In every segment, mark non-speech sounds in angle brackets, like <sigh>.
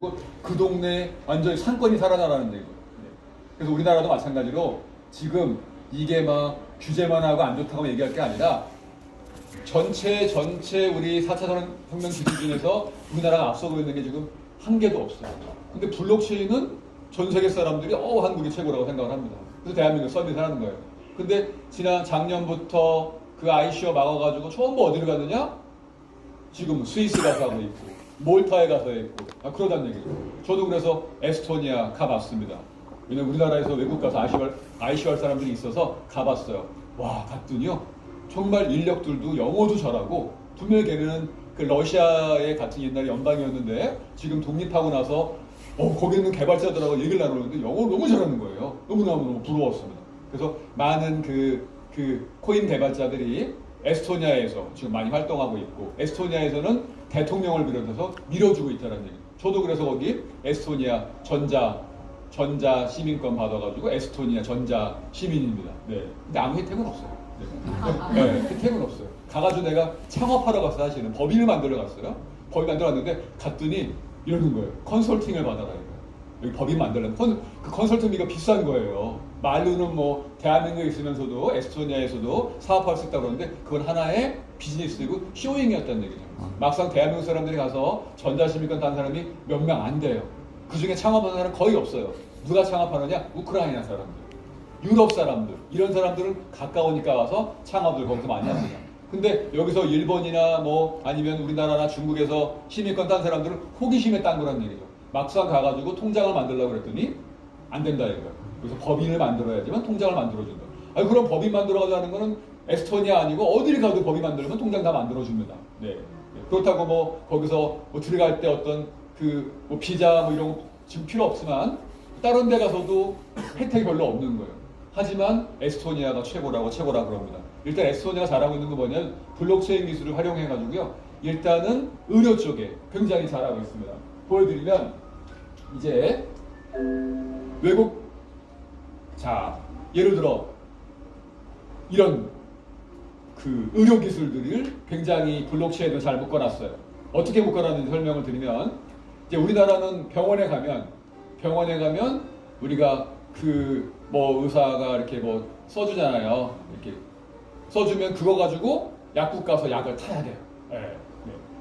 그- 그 동네 완전히 상권이 살아나라는 얘기죠. 네. 그래서 우리나라도 마찬가지로 지금 이게 막 규제만 하고 안 좋다고 얘기할 게 아니라 전체 전체 우리 4차 산업혁명 기술 중에서 우리나라가 앞서고 있는 게 지금 한 개도 없어요. 근데 블록체인은 전 세계 사람들이 어 한국이 최고라고 생각을 합니다. 그래서 대한민국 서비스 하는 거예요. 근데 지난 작년부터 그 ICO 막아가지고 전부 어디를 갔느냐? 지금 스위스 가서 하고 있고 몰타에 가서 있고 아, 그러단 얘기죠. 저도 그래서 에스토니아 가봤습니다. 왜냐면 우리나라에서 외국 가서 아시월 아이시월 사람들이 있어서 가봤어요. 와 갔더니요 정말 인력들도 영어도 잘하고 분명히 걔네는 그 러시아의 같은 옛날에 연방이었는데 지금 독립하고 나서 어 거기 있는 개발자들하고 얘기를 나누는데 영어를 너무 잘하는 거예요. 너무너무 너무 부러웠습니다. 그래서 많은 그, 그 코인 개발자들이 에스토니아에서 지금 많이 활동하고 있고 에스토니아에서는 대통령을 비롯해서 밀어주고 있다는 얘기. 저도 그래서 거기 에스토니아 전자 전자 시민권 받아가지고 에스토니아 전자 시민입니다. 네. 근데 아무 혜택은 없어요. 네. 네, 혜택은 없어요. 가가지고 내가 창업하러 갔어 사실은 법인을 만들어 갔어요. 법인 만들어 갔는데 갔더니 이러는 거예요. 컨설팅을 이거. 여기 법인 만들려면 컨, 그 컨설팅비가 비싼 거예요. 말로는 뭐 대한민국에 있으면서도 에스토니아에서도 사업할 수 있다고 그러는데 그건 하나의 비즈니스이고 쇼잉이었다는 얘기죠. 막상 대한민국 사람들이 가서 전자시민권 단 사람이 몇 명 안 돼요. 그 중에 창업하는 사람 거의 없어요. 누가 창업하느냐? 우크라이나 사람들, 유럽 사람들 이런 사람들은 가까우니까 와서 창업을 거기서 많이 합니다. 근데 여기서 일본이나 뭐 아니면 우리나라나 중국에서 시민권 딴 사람들은 호기심에 딴 거란 얘기죠. 막상 가가지고 통장을 만들려고 그랬더니 안 된다 이거야. 그래서 법인을 만들어야지만 통장을 만들어준다. 아니 그럼 법인 만들어가자 하는 거는 에스토니아 아니고 어디를 가도 법인 만들면 통장 다 만들어줍니다. 네. 네. 그렇다고 뭐 거기서 뭐 들어갈 때 어떤 그 뭐 비자 뭐 이런 거 지금 필요 없지만 다른 데 가서도 혜택이 별로 없는 거예요. 하지만 에스토니아가 최고라고 최고라 그럽니다. 일단 에스토니아가 잘하고 있는 거 뭐냐면 블록체인 기술을 활용해 가지고요. 일단은 의료 쪽에 굉장히 잘하고 있습니다. 보여드리면 이제 외국 자 예를 들어 이런 그 의료 기술들을 굉장히 블록체인에 잘 묶어놨어요. 어떻게 묶어놨는지 설명을 드리면 이제 우리나라는 병원에 가면 병원에 가면 우리가 그 뭐 의사가 이렇게 뭐 써주잖아요. 이렇게 써주면 그거 가지고 약국 가서 약을 타야 돼요. 예. 네.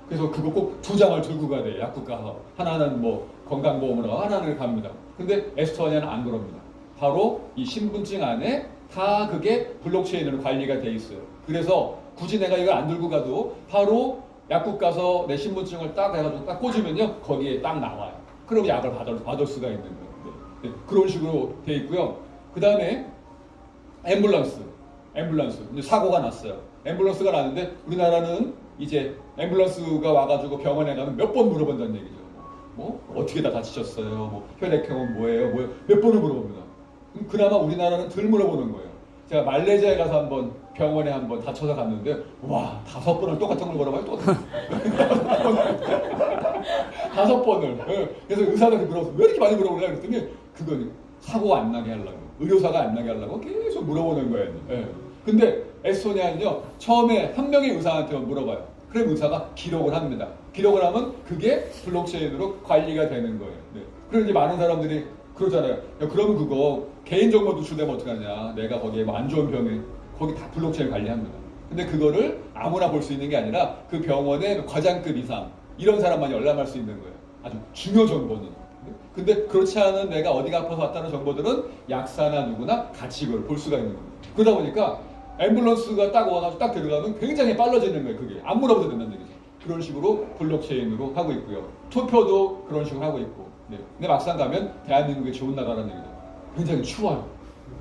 그래서 그거 꼭 두 장을 들고 가야 돼요. 약국 가서 하나는 뭐 건강보험으로 하나는 갑니다. 근데 에스토니아는 안 그럽니다. 바로 이 신분증 안에 다 그게 블록체인으로 관리가 돼 있어요. 그래서 굳이 내가 이걸 안 들고 가도 바로 약국 가서 내 신분증을 딱 해가지고 딱 꽂으면요 거기에 딱 나와요. 그럼 약을 받을, 받을 수가 있는 거예요. 네. 네. 그런 식으로 돼 있고요. 그 다음에 앰뷸런스, 앰뷸런스 이제 사고가 났어요. 앰뷸런스가 났는데 우리나라는 이제 앰뷸런스가 와가지고 병원에 가면 몇 번 물어본다는 얘기죠. 뭐 어떻게 다 다치셨어요? 뭐 혈액형은 뭐예요? 뭐예요? 몇 번을 물어봅니다. 그나마 우리나라는 덜 물어보는 거예요. 제가 말레이시아에 가서 한번 병원에 한번 다쳐서 갔는데 와 다섯 번을 똑같은 걸 물어봐요. 또 <laughs> 다섯 번을. 예. 그래서 의사한테 물어서 왜 이렇게 많이 물어보냐 그랬더니 그거는 사고가 안 나게 하려고 의료사가 안 나게 하려고 계속 물어보는 거예요. 예. 근데 에스토니아는요 처음에 한 명의 의사한테 물어봐요. 그럼 의사가 기록을 합니다. 기록을 하면 그게 블록체인으로 관리가 되는 거예요. 네. 그래서 이제 많은 사람들이 그러잖아요. 야, 그러면 그거 개인정보 노출되면 어떡하냐. 내가 거기에 뭐 안 좋은 병에 거기 다 블록체인 관리합니다. 근데 그거를 아무나 볼 수 있는 게 아니라 그 병원의 과장급 이상 이런 사람만 열람할 수 있는 거예요. 아주 중요 정보는. 근데 그렇지 않은 내가 어디가 아파서 왔다는 정보들은 약사나 누구나 같이 그걸 볼 수가 있는 겁니다. 그러다 보니까 앰뷸런스가 딱 와가지고 딱 들어가면 굉장히 빨라지는 거예요. 그게 안 물어봐도 된다는 얘기죠. 그런 식으로 블록체인으로 하고 있고요. 투표도 그런 식으로 하고 있고. 네. 근데 막상 가면 대한민국이 좋은 나라라는 얘기죠. 굉장히 추워요.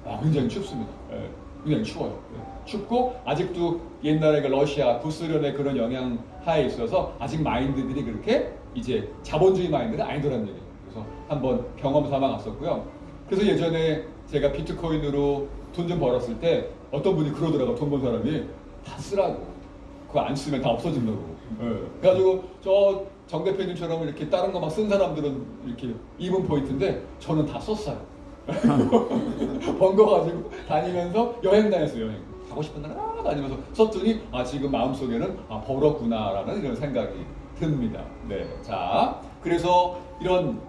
아, 굉장히 춥습니다. 예, 굉장히 추워요. 예. 춥고 아직도 옛날에 그 러시아 구소련의 그런 영향 하에 있어서 아직 마인드들이 그렇게 이제 자본주의 마인드는 아니더라는 얘기예요. 그래서 한번 경험 삼아 갔었고요. 그래서 예전에 제가 비트코인으로 돈 좀 벌었을 때 어떤 분이 그러더라고 돈 번 사람이 다 쓰라고 그거 안 쓰면 다 없어진다고. 예. 그래가지고 저 정 대표님처럼 이렇게 다른 거 막 쓴 사람들은 이렇게 입은 포인트인데 저는 다 썼어요. <laughs> 번거 가지고 다니면서 여행 다녔어요 여행. 가고 싶은 나라 다니면서 썼더니 아 지금 마음속에는 아 벌었구나라는 이런 생각이 듭니다. 네, 자 그래서 이런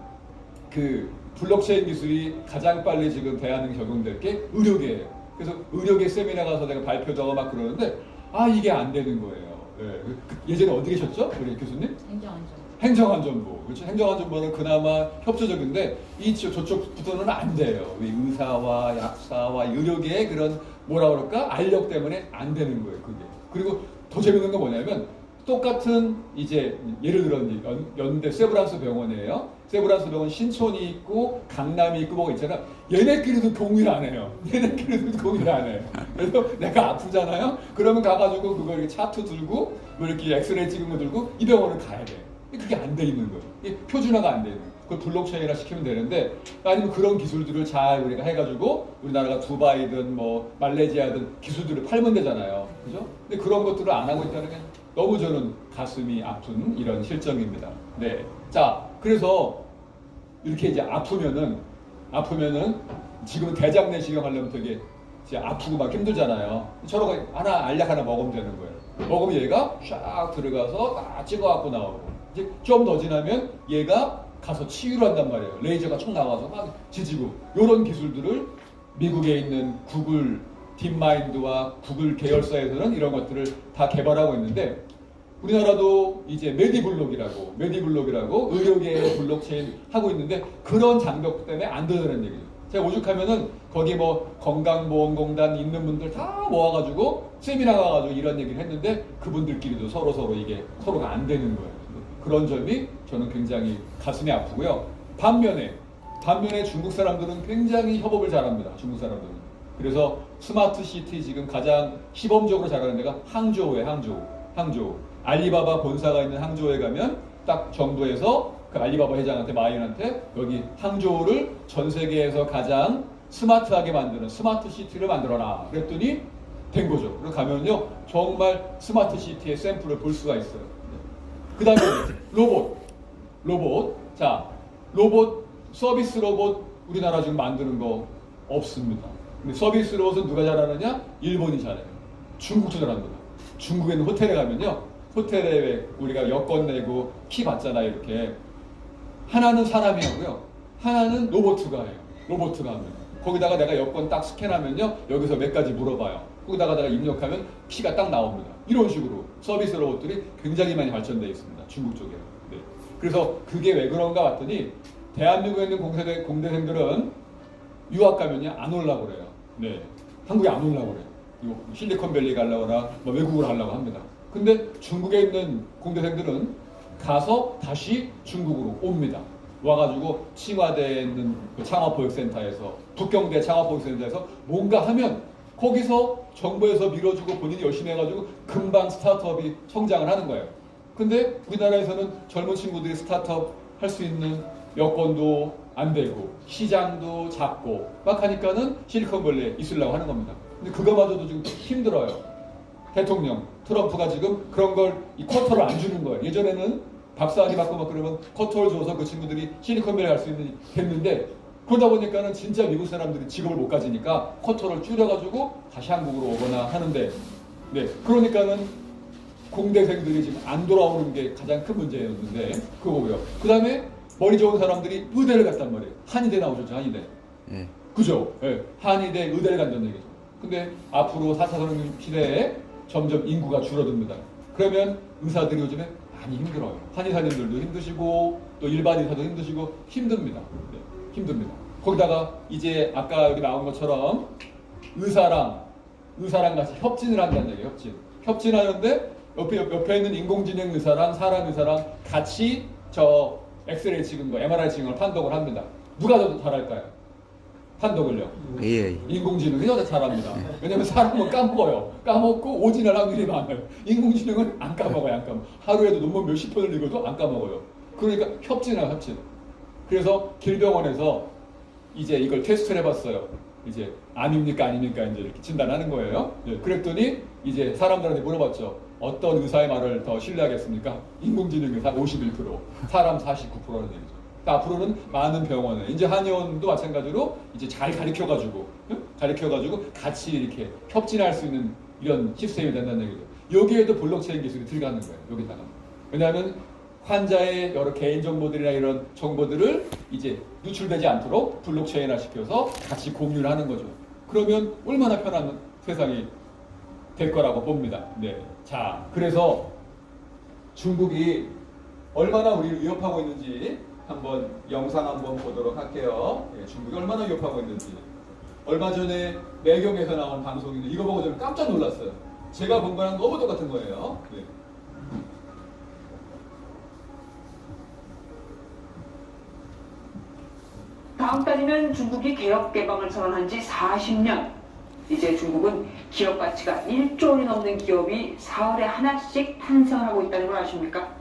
그 블록체인 기술이 가장 빨리 지금 대한민국 적용될 게 의료계예요. 그래서 의료계 세미나 가서 내가 발표도 하고 막 그러는데 아 이게 안 되는 거예요. 예. 그- 그 예전에 어디 계셨죠? 우리 교수님? 행정안전. 행정안전부. 그렇죠. 행정안전부는 그나마 협조적인데 이 저- 저쪽부터는 안 돼요. 이 의사와 약사와 의료계의 그런 뭐라 그럴까 알력 때문에 안 되는 거예요. 그게. 그리고 더 재밌는 건 뭐냐면 똑같은 이제 예를 들어 연대 세브란스 병원이에요. 세브란스 병원 신촌이 있고 강남이 있고 뭐가 있잖아. 얘네끼리도 공유를 안 해요. <laughs> 얘네끼리도 공유를 안 해요. 그래서 내가 아프잖아요. 그러면 가가지고 그거 이렇게 차트 들고 뭐 이렇게 엑스레이 찍은 거 들고 이 병원을 가야 돼. 그게 안 돼 있는 거예요. 표준화가 안 돼 있는 거예요. 그걸 블록체인이라 시키면 되는데 아니면 그런 기술들을 잘 우리가 해가지고 우리나라가 두바이든 뭐 말레이시아든 기술들을 팔면 되잖아요. 그죠? 근데 그런 것들을 안 하고 있다는 게 너무 저는 가슴이 아픈 이런 실정입니다. 네. 자, 그래서 이렇게 이제 아프면은 아프면은 지금 대장 내시경 하려면 되게 이제 아프고 막 힘들잖아요. 저러고 하나 알약 하나 먹으면 되는 거예요. 먹으면 얘가 쫙 들어가서 딱 찍어갖고 나오고 이제 좀 더 지나면 얘가 가서 치유를 한단 말이에요. 레이저가 총 나와서 막 지지고 이런 기술들을 미국에 있는 구글 딥마인드와 구글 계열사에서는 이런 것들을 다 개발하고 있는데 우리나라도 이제 메디블록이라고 메디블록이라고 의료계의 블록체인 하고 있는데 그런 장벽 때문에 안 되는 얘기죠. 제가 오죽하면은 거기 뭐 건강보험공단 있는 분들 다 모아가지고 세미나 가가지고 이런 얘기를 했는데 그분들끼리도 서로 서로 이게 서로가 안 되는 거예요. 그런 점이 저는 굉장히 가슴이 아프고요. 반면에 반면에 중국 사람들은 굉장히 협업을 잘합니다. 중국 사람들은. 그래서 스마트 시티 지금 가장 시범적으로 잘하는 데가 항저우에 항저우. 항저우. 알리바바 본사가 있는 항저우에 가면 딱 정부에서 그 알리바바 회장한테 마이언한테 여기 항저우를 전 세계에서 가장 스마트하게 만드는 스마트 시티를 만들어라. 그랬더니 된 거죠. 그리고 가면요 정말 스마트 시티의 샘플을 볼 수가 있어요. 그 다음에 로봇. 로봇. 자, 로봇, 서비스 로봇 우리나라 지금 만드는 거 없습니다. 근데 서비스 로봇은 누가 잘하느냐? 일본이 잘해요. 중국도 잘합니다. 중국에 있는 호텔에 가면요. 호텔에 왜 우리가 여권 내고 키 받잖아요. 이렇게. 하나는 사람이 하고요. 하나는 로봇가 해요. 로봇가 하면. 거기다가 내가 여권 딱 스캔하면요. 여기서 몇 가지 물어봐요. 거기다가 내가 입력하면 키가 딱 나옵니다. 이런 식으로 서비스 로봇들이 굉장히 많이 발전되어 있습니다. 중국 쪽에. 네. 그래서 그게 왜 그런가 봤더니 대한민국에 있는 공대생, 공대생들은 유학 가면요 안 올라고 그래요. 네. 한국에 안 올라고 그래요. 실리콘밸리 가려거나 뭐 외국으로 가려고 합니다. 근데 중국에 있는 공대생들은 가서 다시 중국으로 옵니다. 와가지고 칭화대에 있는 그 창업보육센터에서 북경대 창업보육센터에서 뭔가 하면 거기서 정부에서 밀어주고 본인이 열심히 해가지고 금방 스타트업이 성장을 하는 거예요. 근데 우리나라에서는 젊은 친구들이 스타트업 할 수 있는 여건도 안 되고 시장도 작고 막 하니까는 실리콘밸리에 있으려고 하는 겁니다. 근데 그거마저도 지금 힘들어요. 대통령 트럼프가 지금 그런 걸 이 쿼터를 안 주는 거예요. 예전에는 박사학위 받고 막 그러면 쿼터를 줘서 그 친구들이 실리콘밸리 갈수 있는 됐는데 그러다 보니까는 진짜 미국 사람들이 직업을 못 가지니까 쿼터를 줄여가지고 다시 한국으로 오거나 하는데 네 그러니까는 공대생들이 지금 안 돌아오는 게 가장 큰 문제였는데 그거고요. 그 다음에 머리 좋은 사람들이 의대를 갔단 말이에요. 한의대 나오셨죠 한의대. 예. 그죠? 예. 한의대 의대를 간다는 얘기죠. 근데 앞으로 4차 산업革命 시대에 점점 인구가 줄어듭니다. 그러면 의사들이 요즘에 많이 힘들어요. 한의사님들도 힘드시고 또 일반 의사도 힘드시고 힘듭니다. 네, 힘듭니다. 거기다가 이제 아까 여기 나온 것처럼 의사랑 의사랑 같이 협진을 한다는 얘기예요. 협진. 협진하는데 옆에 옆에 있는 인공지능 의사랑 사람 의사랑 같이 저 엑스레이 찍은 거, MRI 찍은 걸 판독을 합니다. 누가 더 잘할까요? 판독을요. AI. 인공지능이 더 잘합니다. 왜냐면 사람은 까먹어요. 까먹고 오진할 확률이 많아요. 인공지능은 안 까먹어요. 안 까먹어. 하루에도 논문 몇십 편을 읽어도 안 까먹어요. 그러니까 협진이야 협진. 그래서 길병원에서 이제 이걸 테스트를 해봤어요. 이제 암입니까 아닙니까 이제 이렇게 진단하는 거예요. 예, 그랬더니 이제 사람들한테 물어봤죠. 어떤 의사의 말을 더 신뢰하겠습니까? 인공지능 의사 51%, 사람 49%는 얘기죠. 그러니까 앞으로는 많은 병원에 이제 한의원도 마찬가지로 이제 잘 가르쳐가지고 응? 가르쳐가지고 같이 이렇게 협진할 수 있는 이런 시스템이 된다는 얘기죠. 여기에도 블록체인 기술이 들어가는 거예요. 여기다가 왜냐하면 환자의 여러 개인 정보들이나 이런 정보들을 이제 누출되지 않도록 블록체인화 시켜서 같이 공유를 하는 거죠. 그러면 얼마나 편한 세상이 될 거라고 봅니다. 네. 자, 그래서 중국이 얼마나 우리를 위협하고 있는지 한번 영상 한번 보도록 할게요. 예, 중국이 얼마나 위협하고 있는지. 얼마 전에 매경에서 나온 방송인데 이거 보고 저는 깜짝 놀랐어요. 제가 본 거랑 너무 똑같은 거예요. 네. 다음 달이면 중국이 개혁 개방을 선언한 지 40년. 이제 중국은 기업 가치가 1조 원이 넘는 기업이 사흘에 하나씩 탄생하고 있다는 걸 아십니까?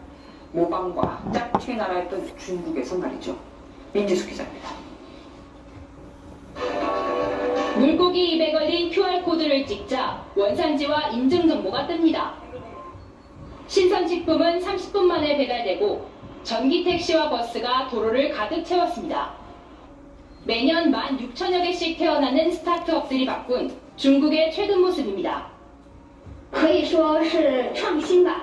모방과 짝퉁의 나라였던 중국에서 말이죠. 민지수 기자입니다. 물고기 입에 걸린 QR코드를 찍자 원산지와 인증 정보가 뜹니다. 신선식품은 30분 만에 배달되고 전기 택시와 버스가 도로를 가득 채웠습니다. 매년 16,000여 개씩 태어나는 스타트업들이 바꾼 중국의 최근 모습입니다. 可以说是创新吧，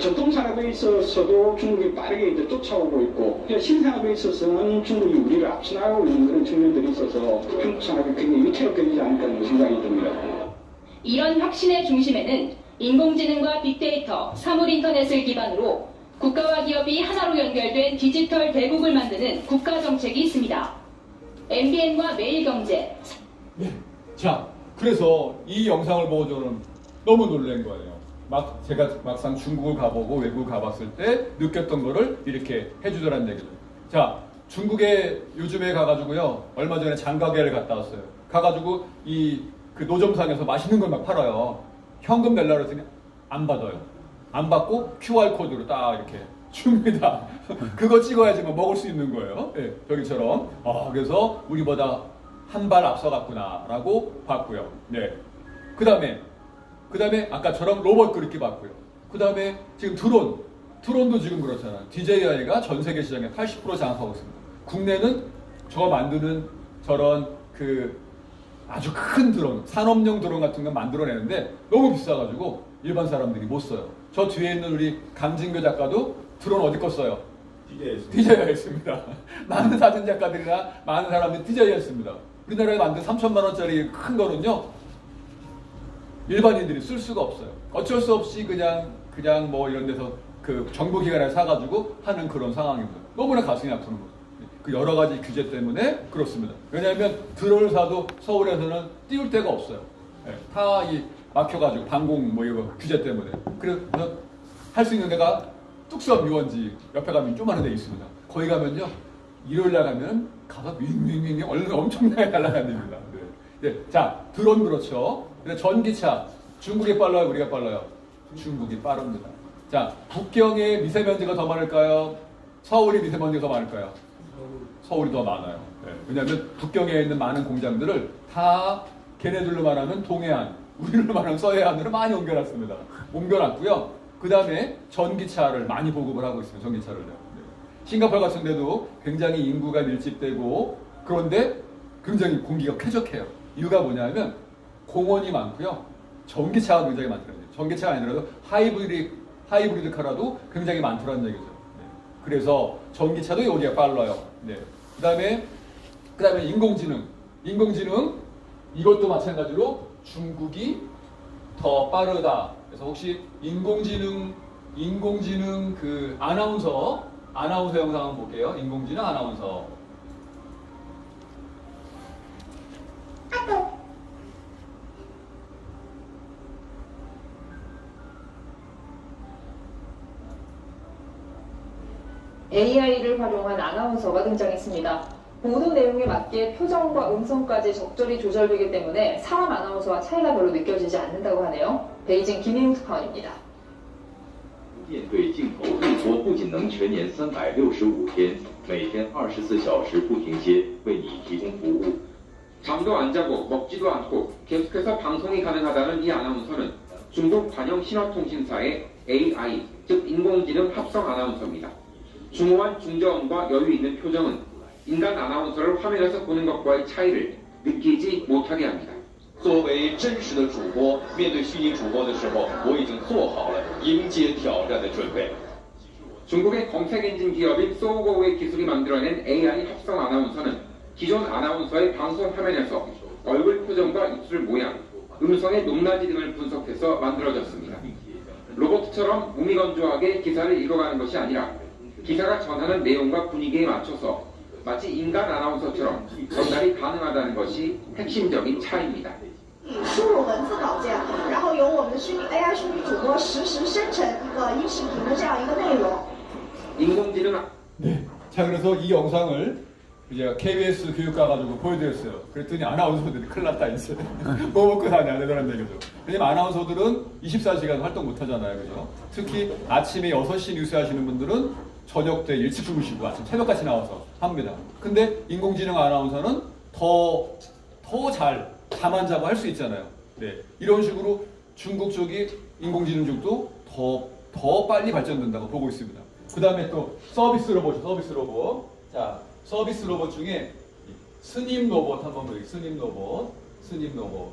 전통 산업에 있어서도 중국이 빠르게 이제 쫓아오고 있고 그냥 신산업에 있어서는 중국이 우리를 앞서나가고 있는 그런 측면들이 있어서 한국 산업이 굉장히 위태롭게 되지 않을까 생각이 듭니다. 이런 혁신의 중심에는 인공지능과 빅데이터, 사물인터넷을 기반으로 국가와 기업이 하나로 연결된 디지털 대국을 만드는 국가 정책이 있습니다. MBN과 매일경제, 네. 자, 그래서 이 영상을 보고 저는 너무 놀란 거예요. 막 제가 막상 중국을 가보고 외국을 가봤을 때 느꼈던 거를 이렇게 해주더라는 얘기죠. 자, 중국에 요즘에 가가지고요. 얼마 전에 장가게를 갔다 왔어요. 가가지고 이 그 노점상에서 맛있는 걸 막 팔아요. 현금 내려고 그랬더니 안 받아요. 안 받고 QR 코드로 딱 이렇게 줍니다. <laughs> 그거 찍어야지만 먹을 수 있는 거예요. 예, 여기처럼. 아, 그래서 우리보다 한 발 앞서갔구나라고 봤고요. 네. 그 다음에, 그 다음에 아까처럼 로봇 그렇게 봤고요. 그 다음에 지금 드론. 드론도 지금 그렇잖아요. DJI가 전 세계 시장에 80% 장악하고 있습니다. 국내는 저거 만드는 저런 그 아주 큰 드론, 산업용 드론 같은 거 만들어내는데 너무 비싸가지고 일반 사람들이 못 써요. 저 뒤에 있는 우리 강진교 작가도 드론 어디 거 써요? DJI 했습니다. 많은 사진 작가들이나 많은 사람들이 DJI 했습니다. 우리나라에 만든 3천만 원짜리 큰 거는요, 일반인들이 쓸 수가 없어요. 어쩔 수 없이 그냥, 그냥 뭐 이런 데서 그 정부 기관에 사가지고 하는 그런 상황입니다. 너무나 가슴이 아프는 거죠. 그 여러 가지 규제 때문에 그렇습니다. 왜냐하면 드론을 사도 서울에서는 띄울 데가 없어요. 다이 막혀가지고 방공 뭐 이거 규제 때문에. 그래서 할 수 있는 데가 뚝섬 유원지 옆에 가면 조그마한 데 있습니다. 거기 가면요 일요일 날 가면 가서 윙윙윙 얼른 엄청나게 날아다닙니다. 네. 네. 자 드론 그렇죠. 근데 전기차 중국이 빨라요, 우리가 빨라요? 중국이 빠릅니다. 자 북경에 미세먼지가 더 많을까요? 서울이 미세먼지가 더 많을까요? 서울이 더 많아요. 네. 왜냐하면 북경에 있는 많은 공장들을 다 걔네들로 말하면 동해안, 우리로 말하면 서해안으로 많이 옮겨놨습니다. 옮겨놨고요. 그 다음에 전기차를 많이 보급을 하고 있습니다. 전기차를요. 네. 싱가포르 같은 데도 굉장히 인구가 밀집되고 그런데 굉장히 공기가 쾌적해요. 이유가 뭐냐면 공원이 많고요. 전기차가 굉장히 많더라고요. 전기차가 아니라도 하이브리드, 하이브리드 카라도 굉장히 많더라는 얘기죠. 네. 그래서 전기차도 여기가 빨라요. 네. 그 다음에, 그 다음에 인공지능. 인공지능, 이것도 마찬가지로 중국이 더 빠르다. 그래서 혹시 인공지능, 인공지능 그 아나운서, 아나운서 영상 한번 볼게요. 인공지능 아나운서. AI를 활용한 아나운서가 등장했습니다. 보도 내용에 맞게 표정과 음성까지 적절히 조절되기 때문에 사람 아나운서와 차이가 별로 느껴지지 않는다고 하네요. 베이징 김인특파원입니다. 面对镜头，我不仅能全年三百六十五天，每天二十四小时不停歇为你提供服务。 잠도 안 자고 먹지도 않고 계속해서 방송이 가능하다는 이 아나운서는 중국 관영 신화통신사의 AI, 즉 인공지능 합성 아나운서입니다. 중후한 중저음과 여유 있는 표정은 인간 아나운서를 화면에서 보는 것과의 차이를 느끼지 못하게 합니다. 作为真实的主播，面对虚拟主播的时候，我已经做好了迎接挑战的准备。 중국의 검색 엔진 기업인 소우고의 기술이 만들어낸 AI 합성 아나운서는 기존 아나운서의 방송 화면에서 얼굴 표정과 입술 모양, 음성의 높낮이 등을 분석해서 만들어졌습니다. 로봇처럼 무미건조하게 기사를 읽어가는 것이 아니라 기사가 전하는 내용과 분위기에 맞춰서 마치 인간 아나운서처럼 전달이 가능하다는 것이 핵심적인 차이입니다. 输入文字稿件，然后由我们的虚拟 AI 虚拟主播实时生成一个音视频的这样一个内容。 인공지능 네. 자, 그래서 이 영상을 이제 KBS 교육과 가지고 보여드렸어요. 그랬더니 아나운서들이 큰일 났다, 이제. <laughs> 뭐 먹고 사냐, 이러는 얘기죠. 왜냐면 아나운서들은 24시간 활동 못 하잖아요. 그죠? 특히 아침에 6시 뉴스 하시는 분들은 저녁 때 일찍 주무시고 아침 새벽같이 나와서 합니다. 근데 인공지능 아나운서는 더, 더 잘, 잠안 자고 할 수 있잖아요. 네. 이런 식으로 중국 쪽이 인공지능 쪽도 더, 더 빨리 발전된다고 보고 있습니다. 그 다음에 또 서비스 로봇, 서비스 로봇. 자, 서비스 로봇 중에 이 스님 로봇 한번 보세요. 스님 로봇, 스님 로봇.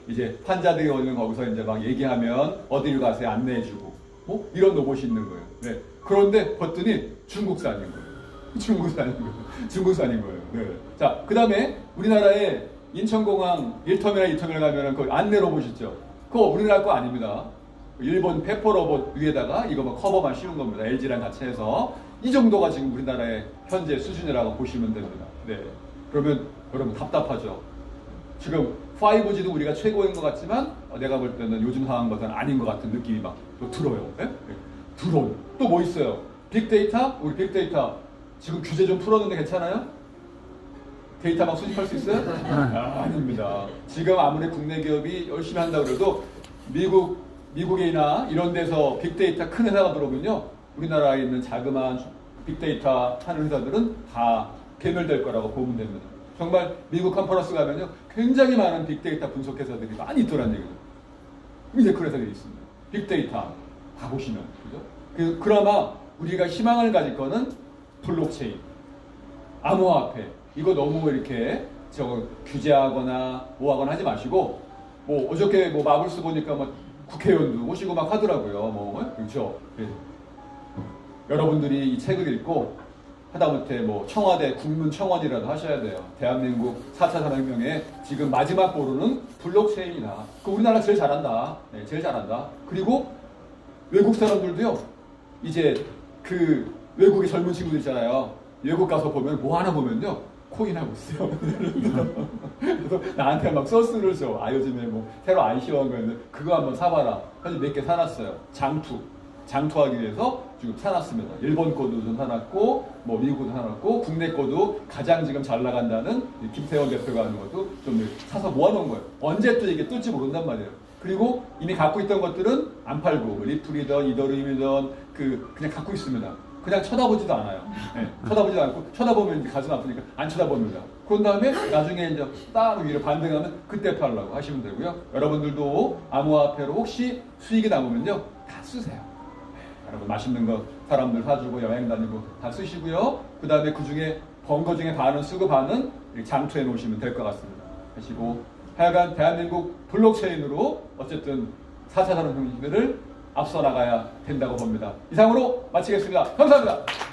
이제 환자들이 오는 거기서 이제 막 얘기하면 어디를 가세요 안내해주고 뭐 이런 로봇이 있는 거예요. 네. 그런데 봤더니 중국산인 거예요. <laughs> 중국산인 거예요. 중국산인 거예요. 네. 자, 그 다음에 우리나라에 인천공항 1터미널, 2터미널 가면은 그 안내 로봇 있죠. 그거 우리나라 거 아닙니다. 일본 페퍼 로봇 위에다가 이거 뭐 커버만 씌운 겁니다. LG랑 같이 해서. 이 정도가 지금 우리나라의 현재 수준이라고 보시면 됩니다. 네. 그러면 여러분 답답하죠. 지금 5G도 우리가 최고인 것 같지만 어, 내가 볼 때는 요즘 상황 봐서는 아닌 것 같은 느낌이 막 들어요. 예? 네? 드론. 또 뭐 있어요? 빅데이터? 우리 빅데이터 지금 규제 좀 풀었는데 괜찮아요? 데이터 막 수집할 수 있어요? 아, 아닙니다. 지금 아무리 국내 기업이 열심히 한다고 그래도 미국, 미국이나 이런 데서 빅데이터 큰 회사가 들어오면요. 우리나라에 있는 자그마한 빅데이터 하는 회사들은 다 개멸될 거라고 보면 됩니다. 정말 미국 컨퍼런스 가면요. 굉장히 많은 빅데이터 분석 회사들이 많이 있더란 얘기죠. 이제 그런 회사들이 있습니다. 빅데이터 가보시면. 그죠? 그, 그나마 우리가 희망을 가질 거는 블록체인. 암호화폐 이거 너무 이렇게 저 규제하거나 뭐하거나 하지 마시고 뭐 어저께 뭐 마블스 보니까 뭐 국회의원도 오시고 막 하더라고요 뭐 그렇죠 예. 여러분들이 이 책을 읽고 하다못해 뭐 청와대 국문청원이라도 하셔야 돼요 대한민국 4차 산업혁명의 지금 마지막 보루는 블록체인이다 그 우리나라 제일 잘한다 네, 제일 잘한다 그리고 외국 사람들도요 이제 그 외국의 젊은 친구들 있잖아요 외국 가서 보면 뭐 하나 보면요 코인 하고 있어요. <laughs> 그래서 나한테 막 소스를 줘. 아 요즘에 뭐 새로 아이시원 거였는데 그거 한번 사봐라. 그래서 몇 개 사놨어요. 장투. 장투하기 위해서 지금 사놨습니다. 일본 거도 좀 사놨고, 뭐 미국 거도 사놨고, 국내 거도 가장 지금 잘 나간다는 이 김태원 대표가 하는 것도 좀 사서 모아놓은 거예요. 언제 또 이게 뜰지 모른단 말이에요. 그리고 이미 갖고 있던 것들은 안 팔고, 뭐 리플이든 이더리움이든 그 그냥 갖고 있습니다. 그냥 쳐다보지도 않아요. 네, 쳐다보지도 않고 쳐다보면 이제 가슴 아프니까 안 쳐다봅니다. 그런 다음에 나중에 이제 딱 위로 반등하면 그때 팔라고 하시면 되고요. 여러분들도 암호화폐로 혹시 수익이 남으면요 다 쓰세요. 네, 여러분 맛있는 거 사람들 사주고 여행 다니고 다 쓰시고요. 그 다음에 그 중에 번 거 중에 반은 쓰고 반은 장투해 놓으시면 될 것 같습니다. 하시고 하여간 대한민국 블록체인으로 어쨌든 4차 산업혁명을 앞서 나가야 된다고 봅니다. 이상으로 마치겠습니다. 감사합니다.